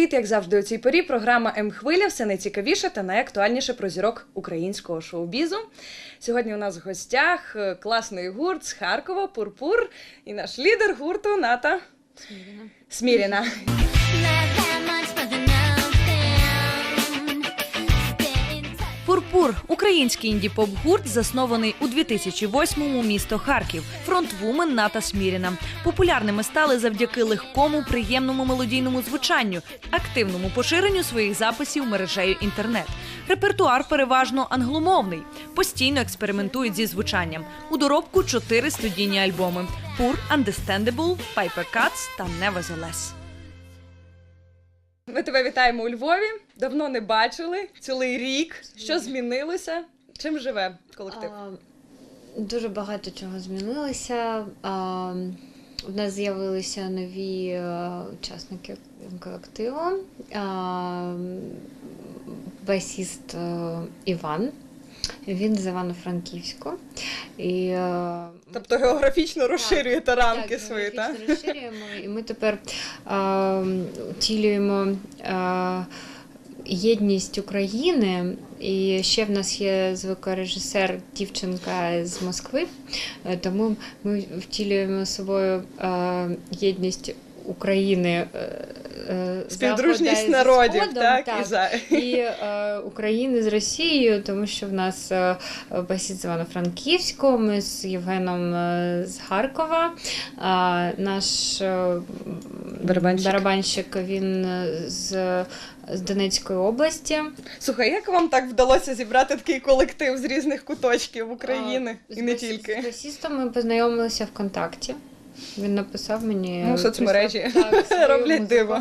привіт! Як завжди, у цій порі програма М-хвиля все найцікавіше та найактуальніше про зірок українського шоу-бізу. Сьогодні у нас в гостях е, класний гурт з Харкова, Пурпур, і наш лідер гурту Ната Сміріна. Пурпур український інді-поп-гурт, заснований у 2008-му місто Харків. Фронтвумен Ната Сміріна. Популярними стали завдяки легкому, приємному мелодійному звучанню, активному поширенню своїх записів мережею інтернет. Репертуар переважно англомовний. Постійно експериментують зі звучанням. У доробку чотири студійні альбоми: Pur, Understandable, Piper Cuts та Nevertheless. Ми тебе вітаємо у Львові. Давно не бачили. Цілий рік. Що змінилося? Чим живе колектив? А, Дуже багато чого змінилося. А, У нас з'явилися нові е, учасники колективу. А, Басіст е, Іван. Він з Івано-Франківську. І, е, Тобто географічно розширюєте рамки так, свої, так? розширюємо, і ми тепер а, втілюємо а, єдність України. І ще в нас є звукорежисер дівчинка з Москви, е, тому ми втілюємо собою а, єдність України. е, е, Співдружність народів, Сходом, так? І за... і е, України з Росією, тому що в нас е, басіст з Івано-Франківського, ми з Євгеном е, з Харкова. А наш е, Барабанщик. барабанщик він е, з, з Донецької області. Слухай, як вам так вдалося зібрати такий колектив з різних куточків України А, і не з басі- З тільки? басістом ми познайомилися ВКонтакті. Він написав мені Ну, соцмережі прислав, так, роблять музику. диво.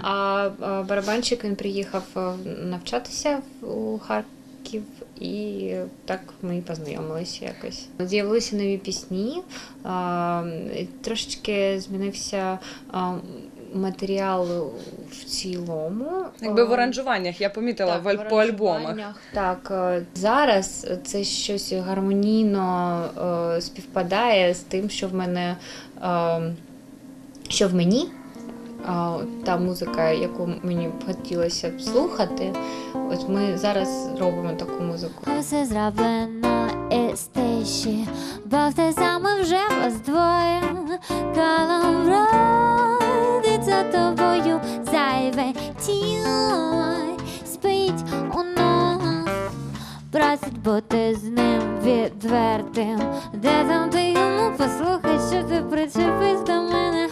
А, барабанщик він приїхав е, навчатися у Харків, і так ми познайомилися якось. З'явилися нові пісні, трошечки змінився матеріал в цілому. Якби в оранжуваннях я помітила так, в по альбомах. Так, е, зараз це щось гармонійно е, співпадає з тим, що в мене е, що в мені. Та музика, яку мені б хотілося б слухати, от ми зараз робимо таку музику. Все зроблено із тиші, бо те саме вже вас двоє. Калом тіло спить у ногах, просить бути з ним відвертим. Де там ти йому послухай, що ти причепись до мене?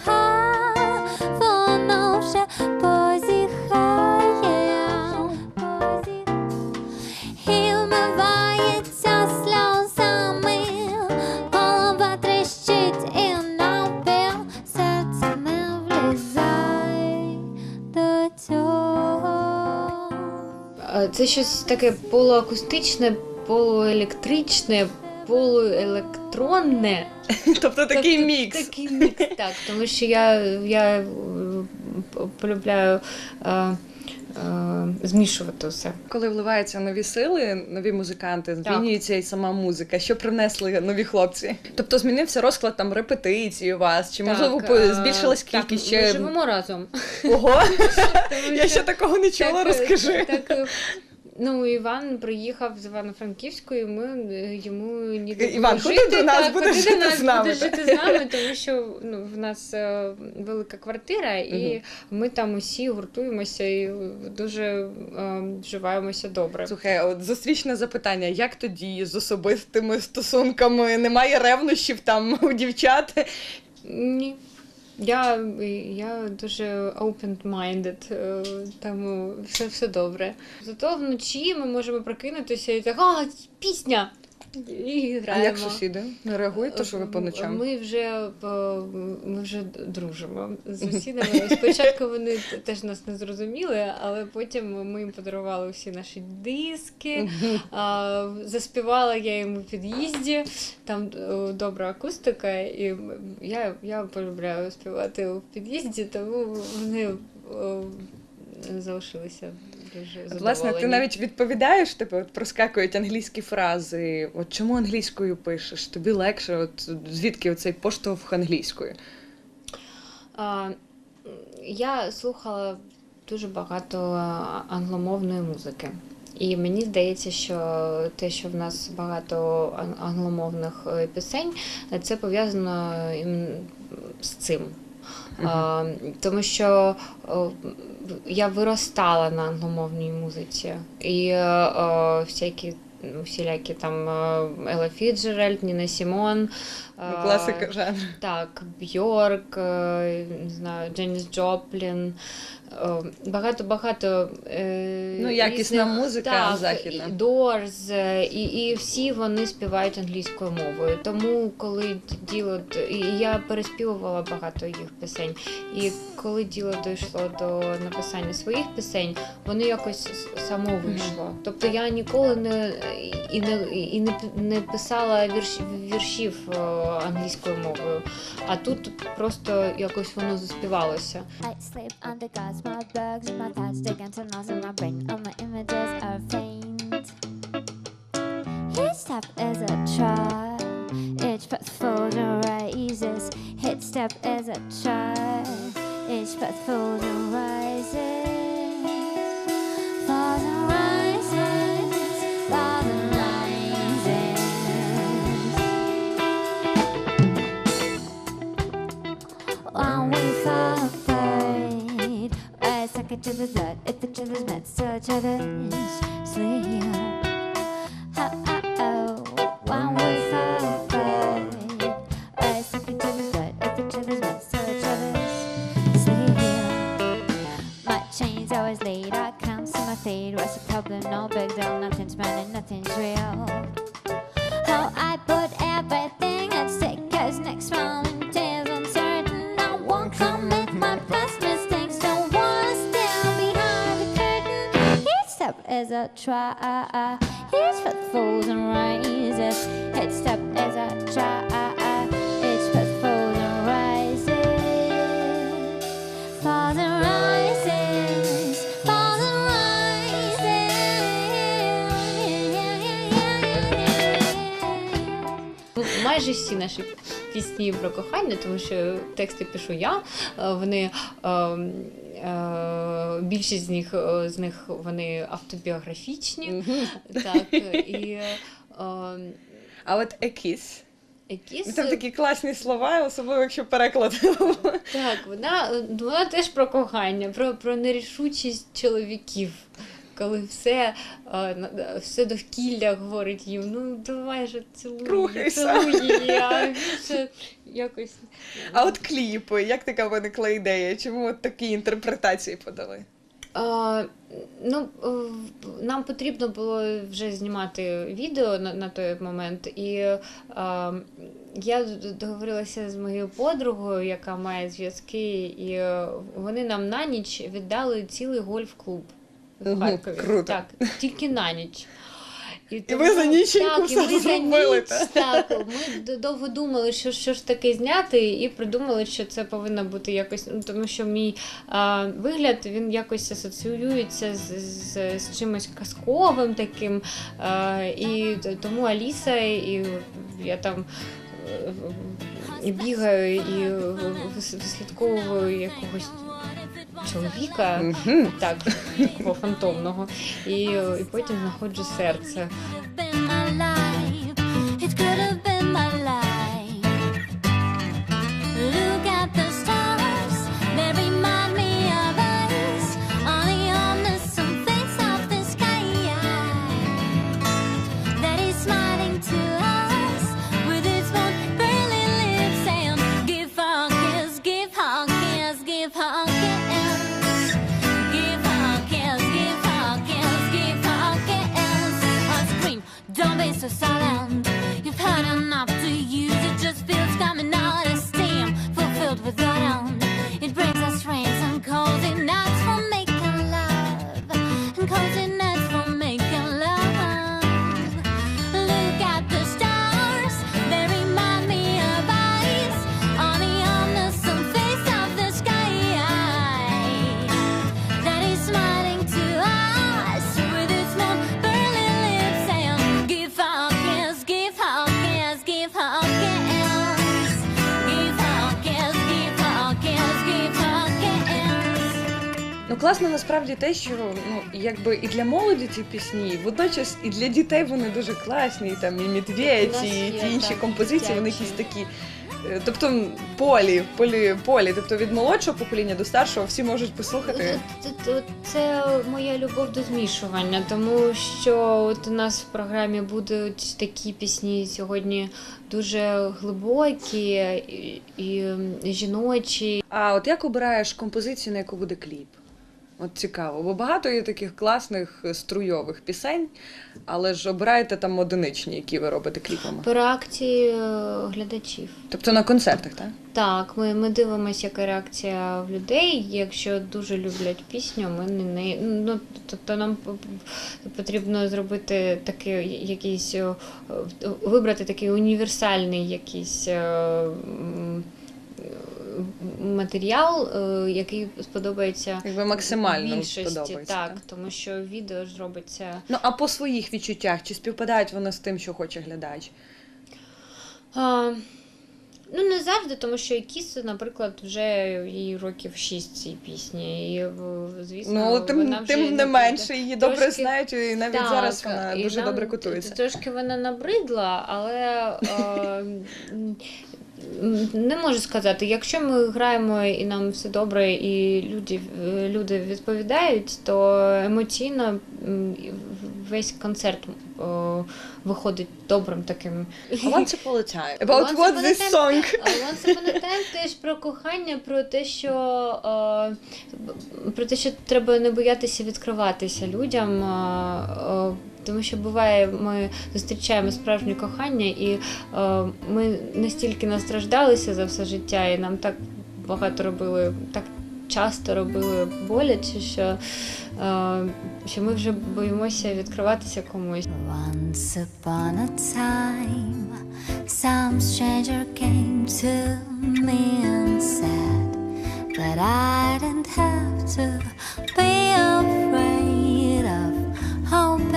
Це щось таке полуакустичне, полуелектричне, полуелектронне. Тобто такий Тобто мікс. Такий мікс, так. Тому що я, я е, полюбляю е, е, змішувати все. Коли вливаються нові сили, нові музиканти, Так. змінюється і сама музика. Що привнесли нові хлопці? Тобто змінився розклад там репетицій у вас, чи можливо Так, е, збільшилась так, кількість Ми ще живемо разом. ого? Тому Я що ще такого не чула, так, розкажи. Так, ну, Іван приїхав з Івано-Франківської, ми е, йому ніде було Іван, ходи жити, до нас, так, будеш ходи жити до нас, з нами, будеш так. жити з нами, тому що ну, в нас е, велика квартира, і ми там усі гуртуємося і дуже е, вживаємося добре. Слухай, а от зустрічне запитання: як тоді з особистими стосунками? Немає ревнощів там у дівчат? Ні. Я, я дуже open-minded, е, тому все, все добре. Зато вночі ми можемо прокинутися і так, а, пісня! І А як сусіди? Не реагують, то що ви по ночам? Ми вже, ми вже дружимо з сусідами. Спочатку вони теж нас не зрозуміли, але потім ми їм подарували всі наші диски. Заспівала я їм у під'їзді, там е, добра акустика, і я, я полюбляю співати у під'їзді, тому вони е, залишилися дуже Власне, ти навіть відповідаєш, типу, от проскакують англійські фрази. От чому англійською пишеш? Тобі легше, от звідки оцей поштовх англійською? А, я слухала дуже багато англомовної музики. І мені здається, що те, що в нас багато англомовних е, пісень, це пов'язано з цим. А, тому що я виростала на англомовній музиці. І е, е, всякі всілякі там е, Елла Фіджеральд, Ніна Сімон. Ну, е, класика жанру. так, Бьорк, е, не знаю, Дженіс Джоплін. Багато-багато. Ну, якісна музика західна. Дорс, і, і всі вони співають англійською мовою. Тому, коли діло і я переспівувала багато їх пісень. І коли діло дійшло до написання своїх пісень, воно якось само вийшло. Тобто я ніколи не і не, і не, не писала вірш, віршів е, англійською мовою, а тут просто якось воно заспівалося. Each step is a trial, each and rises. Each step is a trial, each and rises. Each other's blood. If each other's meant to each other's Falls and rises Falls and rises Ну, майже всі наші пісні про кохання, тому що тексти пишу я. е, Вони е, е, більшість з них е, з них вони автобіографічні. Так, і е, А от екіс. якісь Там такі класні слова, особливо якщо переклад. так, вона, вона теж про кохання, про, про нерішучість чоловіків. Коли все, все довкілля говорить їм, ну давай же цілуй, Рухайся. цілуй її, а більше якось. А от кліпи, як така виникла ідея? Чому от такі інтерпретації подали? А, ну, нам потрібно було вже знімати відео на, на той момент, і а, я договорилася з моєю подругою, яка має зв'язки, і е, вони нам на ніч віддали цілий гольф-клуб в Харкові. круто. Так, тільки на ніч. І, ви за ніченьку так, і все ми за ніч, так, ми довго думали, що, що ж таке зняти, і придумали, що це повинно бути якось, ну, тому що мій а, вигляд він якось асоціюється з, з, з чимось казковим таким. А, і тому Аліса, і я там. е, І бігаю і вис- вислідковую якогось чоловіка, Мгм. так, такого фантомного, і, і потім знаходжу серце. Насправді те, що ну якби і для молоді ці пісні, водночас і для дітей вони дуже класні. І там і медведь, і є, ті інші так, композиції, вони якісь такі. е, Тобто полі, полі, полі, тобто від молодшого покоління до старшого всі можуть послухати. Це- це- Це моя любов до змішування, тому що от у нас в програмі будуть такі пісні сьогодні дуже глибокі і, і жіночі. А от як обираєш композицію, на яку буде кліп? От цікаво, бо багато є таких класних е, струйових пісень, але ж обираєте там одиничні, які ви робите кліпами. По реакції е, глядачів. Тобто на концертах, так? Так, ми, ми дивимося, яка реакція в людей. Якщо дуже люблять пісню, ми не, не ну тобто нам потрібно зробити такий якийсь о, вибрати такий універсальний якийсь. Матеріал, е, який сподобається Якби максимально більшості, сподобається. так, так? тому що відео ж робиться Ну а по своїх відчуттях, чи співпадають вони з тим, що хоче глядач? А, ну, не завжди, тому що Кіс, наприклад, вже їй років 6 цій пісні. І, звісно, ну, тим, вона вже тим не менше, її добре трошки- знають, і навіть Так, зараз вона дуже нам добре котується. Трошки вона набридла, але е, не можу сказати, якщо ми граємо і нам все добре, і люди, люди відповідають, то емоційно весь концерт виходить добрим таким. Once Upon a Time. About Once what this Time. song? Once Upon a Time теж про кохання, про те, що про те, що треба не боятися відкриватися людям. Тому що буває, ми зустрічаємо справжнє кохання, і е, ми настільки настраждалися за все життя, і нам так багато робили, так часто робили боляче, що, е, що ми вже боїмося відкриватися комусь. Once upon a time, some stranger came to me and said that I didn't have to be afraid of hope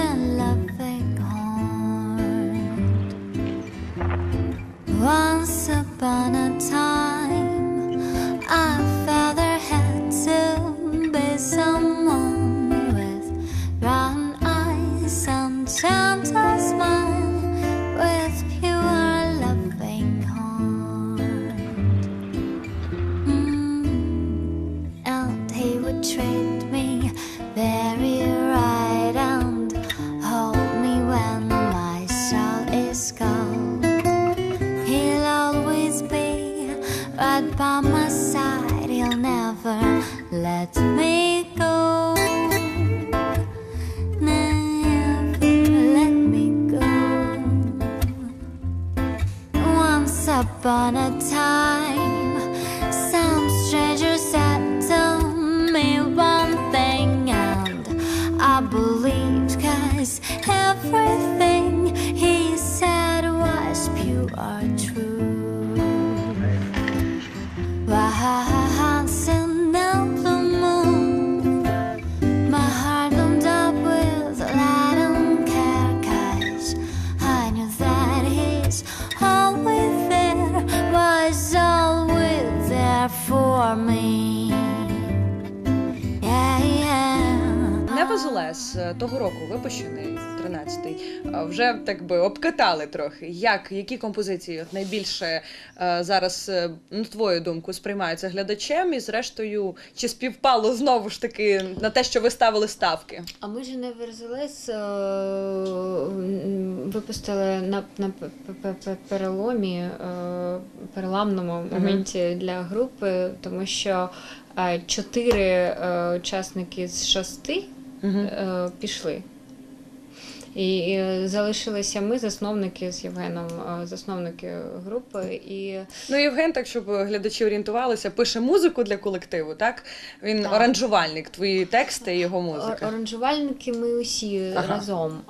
Once upon a time, того року випущений 13-й, е, вже так би обкатали трохи. Як які композиції от найбільше е, зараз, е, на твою думку, сприймаються глядачем, і зрештою, чи співпало знову ж таки на те, що ви ставили ставки? А ми ж Nevertheless е, м, випустили на, на переломі, е, переламному моменті для групи, тому що е, чотири е, учасники з шести Е, пішли. І залишилися ми, засновники з Євгеном, е, засновники групи. І Ну, Євген, так щоб глядачі орієнтувалися, пише музику для колективу, так? Він Так. аранжувальник, твої тексти і його музика. Оранжувальники ми усі Ага. разом.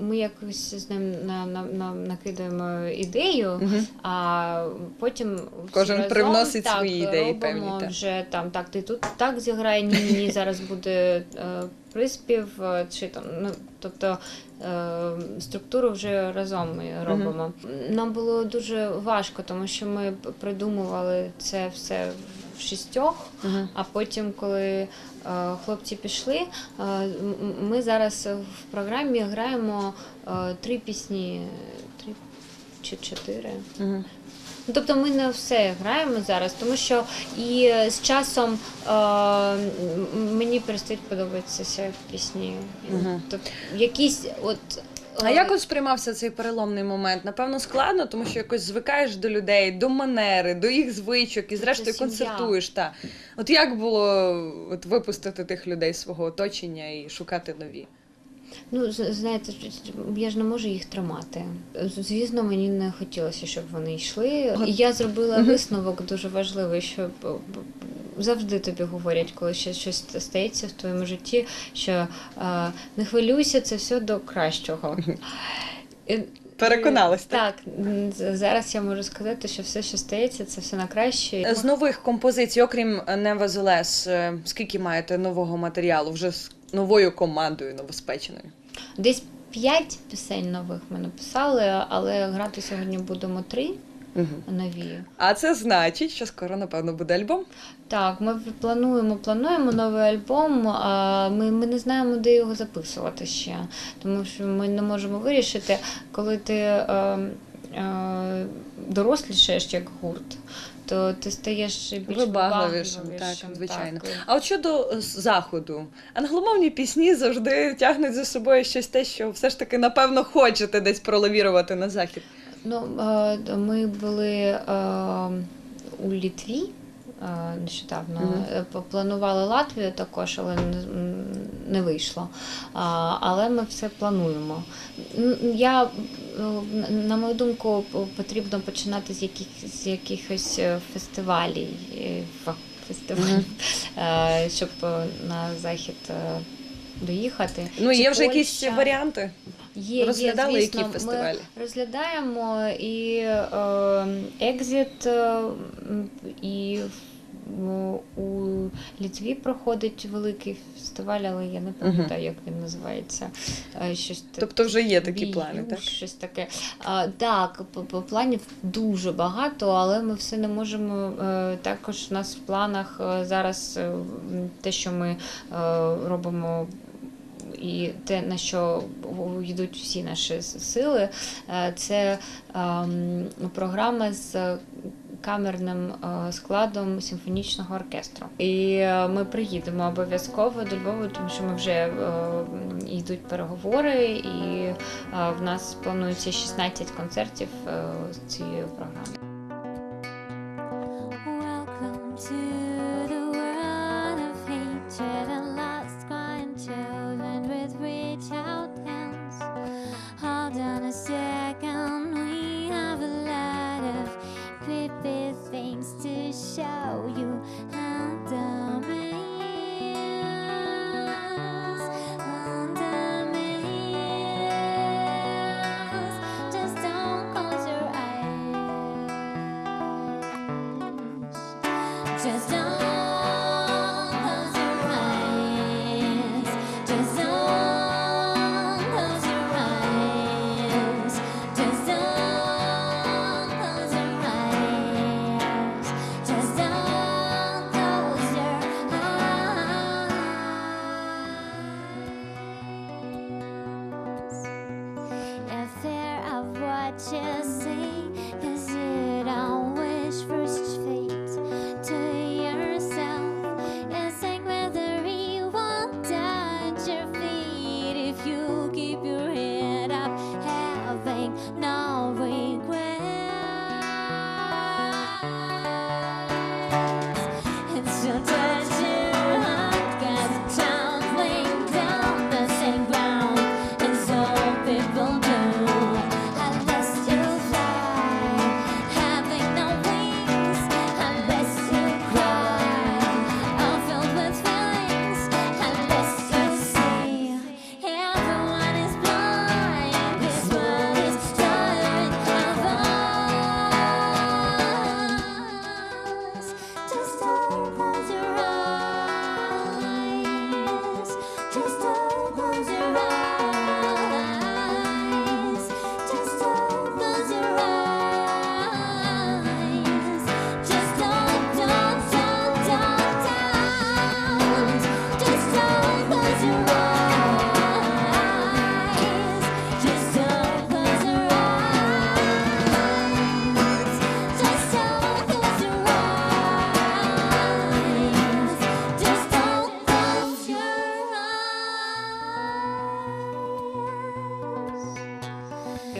Ми якось з ним на, на, на, накидаємо ідею, Мгм. а потім Кожен разом, привносить так, свої ідеї певні, так. вже там так, ти тут так зіграй, ні, ні, зараз буде е, приспів, е, чи там, ну тобто. Е, Структуру вже разом ми робимо. Нам було дуже важко, тому що ми придумували це все в шістьох. А потім, коли е, хлопці пішли, е, ми зараз в програмі граємо три пісні, три чи чотири. Ну, тобто ми не все граємо зараз, тому що і з часом е, мені перестають подобатися пісні. Мгм. Тобто, якісь от. А е, як от сприймався цей переломний момент? Напевно, складно, тому що якось звикаєш до людей, до манери, до їх звичок і зрештою сім'я. концертуєш. Та. От як було от, випустити тих людей з свого оточення і шукати нові? Ну, знаєте, я ж не можу їх тримати. Звісно, мені не хотілося, щоб вони йшли. І я зробила висновок дуже важливий, що завжди тобі говорять, коли ще щось стається в твоєму житті, що не хвилюйся, це все до кращого. Переконалась, так? Так, зараз я можу сказати, що все, що стається, це все на краще. З нових композицій, окрім е, скільки маєте нового матеріалу вже новою командою новоспеченою? Десь п'ять пісень нових ми написали, але грати сьогодні будемо три Угу. нові. А це значить, що скоро, напевно, буде альбом. Так, ми плануємо, плануємо новий альбом. А ми, ми не знаємо, де його записувати ще, тому що ми не можемо вирішити, коли ти е, е, дорослішаєш як гурт, то ти стаєш більш Вибагливішим, так, звичайно. так. А от щодо е, заходу, англомовні пісні завжди тягнуть за собою щось те, що все ж таки, напевно, хочете десь пролавірувати на захід. Ну, е, ми були е, у Літві. Е, Нещодавно п- планували Латвію також, але не, вийшло. Але ми все плануємо. Я, е, на- мою думку, потрібно починати з, яких, з якихось фестивалів, фестивалів е, щоб на захід доїхати. Ну, Чи є вже якісь варіанти. Є, Розглядали, є, які фестивалі? Ми розглядаємо і Екзіт, і у Літві проходить великий фестиваль, але я не пам'ятаю, як він називається. Е, Щось Тобто вже є такі Бій, плани, так? Щось таке. А, так, планів дуже багато, але ми все не можемо. Е, також у нас в планах е, зараз те, що ми робимо. І те, на що йдуть всі наші сили, це ем, програма з камерним е, складом симфонічного оркестру. І е, ми приїдемо обов'язково до Львова, тому що ми вже е, йдуть переговори, і в нас планується 16 концертів з цієї програми. Welcome to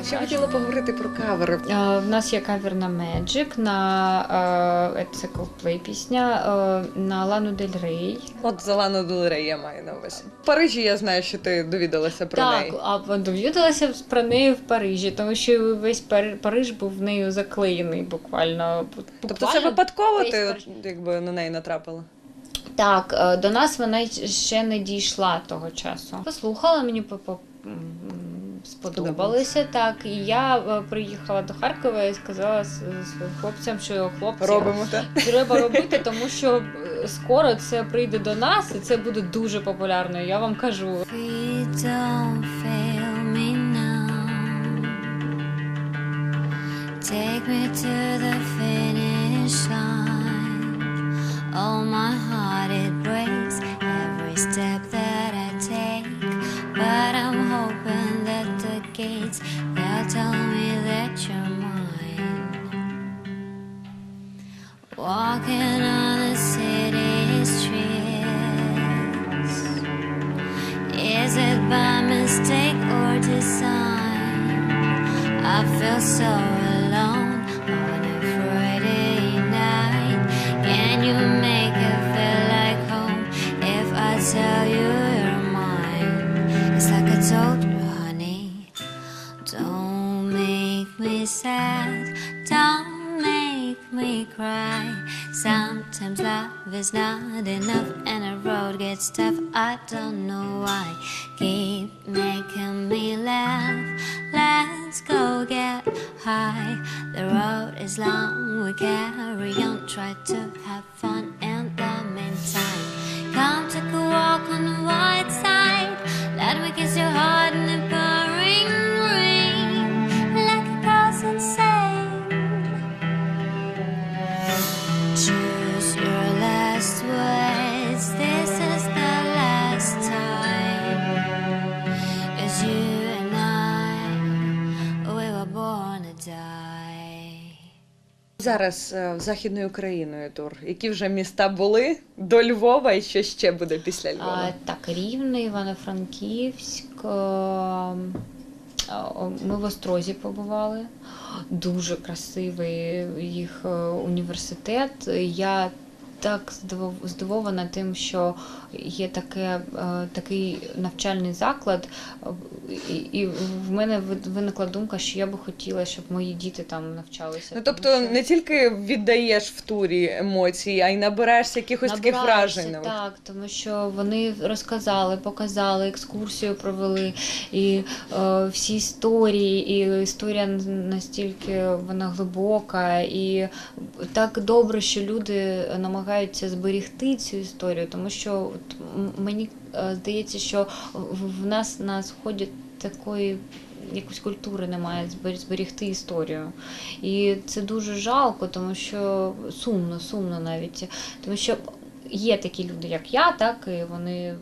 Ще хотіла поговорити про кавери. Е, В нас є кавер на Magic, на е, це Coldplay пісня, е, на Лану Дель Рей. От за Лану Дель Рей я маю на увазі. В Парижі я знаю, що ти довідалася про так, неї. а довідалася про неї в Парижі, тому що весь Пари- Париж був в нею заклеєний буквально. Тобто це випадково ти от, якби на неї натрапила? Так, е, до нас вона ще не дійшла того часу. Послухала, мені по- сподобалося так. І я е, приїхала до Харкова і сказала с- своїм хлопцям, що хлопці Робимо так. треба робити, тому що е, скоро це прийде до нас, і це буде дуже популярно. Я вам кажу. Take me to I feel so alone on a Friday night. Can you make it feel like home if I tell you you're mine? It's like I told you, honey. Don't make me sad. Don't make me cry. Sometimes love is not enough road gets tough. I don't know why. Keep making me laugh. Let's go get high. The road is long, we carry on. Try to have fun in the meantime. Come take a walk on the white side. Зараз е, західною Україною тур. Які вже міста були до Львова і що ще буде після А, Львова? так, Рівне, Івано-Франківськ. е, а, Ми в Острозі побували. Дуже красивий їх е, університет. Я так здивована тим, що є таке, е, такий навчальний заклад, і, в мене виникла думка, що я би хотіла, щоб мої діти там навчалися. Ну тобто що- не тільки віддаєш в турі емоції, а й набираєшся якихось таких вражень. Так, тому що вони розказали, показали, екскурсію провели, і е, всі історії, і історія настільки вона глибока, і так добре, що люди намагаються зберегти цю історію, тому що от, мені е, здається, що в, нас на сході такої. Якоїсь культури немає зберігти історію. І це дуже жалко, тому що сумно, сумно навіть. Тому що є такі люди, як я, так, і вони.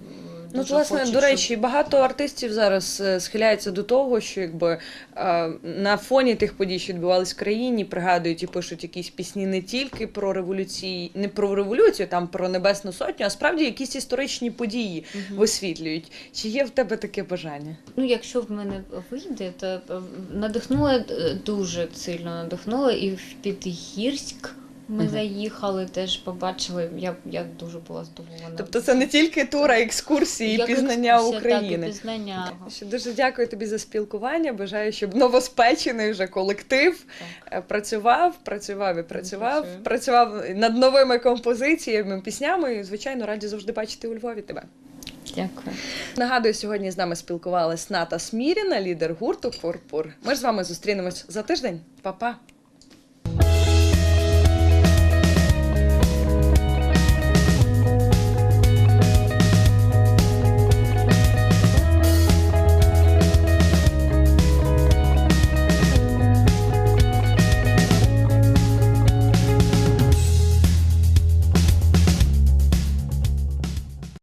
Ну, дуже власне, хочуть, до речі, багато артистів зараз е, схиляються до того, що якби е, на фоні тих подій, що відбувались в країні, пригадують і пишуть якісь пісні не тільки про революції, не про революцію, там про Небесну Сотню, а справді якісь історичні події Мгм. висвітлюють. Чи є в тебе таке бажання? Ну, якщо в мене вийде, то е, надихнула дуже сильно надихнула. І в Підгірськ ми заїхали, теж побачили. Я, я дуже була здивована. Тобто це не тільки тур, а екскурсії, і пізнання екскурсія, України. Так, і пізнання. Що дуже дякую тобі за спілкування. Бажаю, щоб новоспечений вже колектив Так. е, працював, працював і працював, Працює. працював над новими композиціями, піснями. І, звичайно, раді завжди бачити у Львові тебе. Дякую. Нагадую, сьогодні з нами спілкувалась Ната Сміріна, лідер гурту Пурпур. Ми ж з вами зустрінемось за тиждень. Па-па!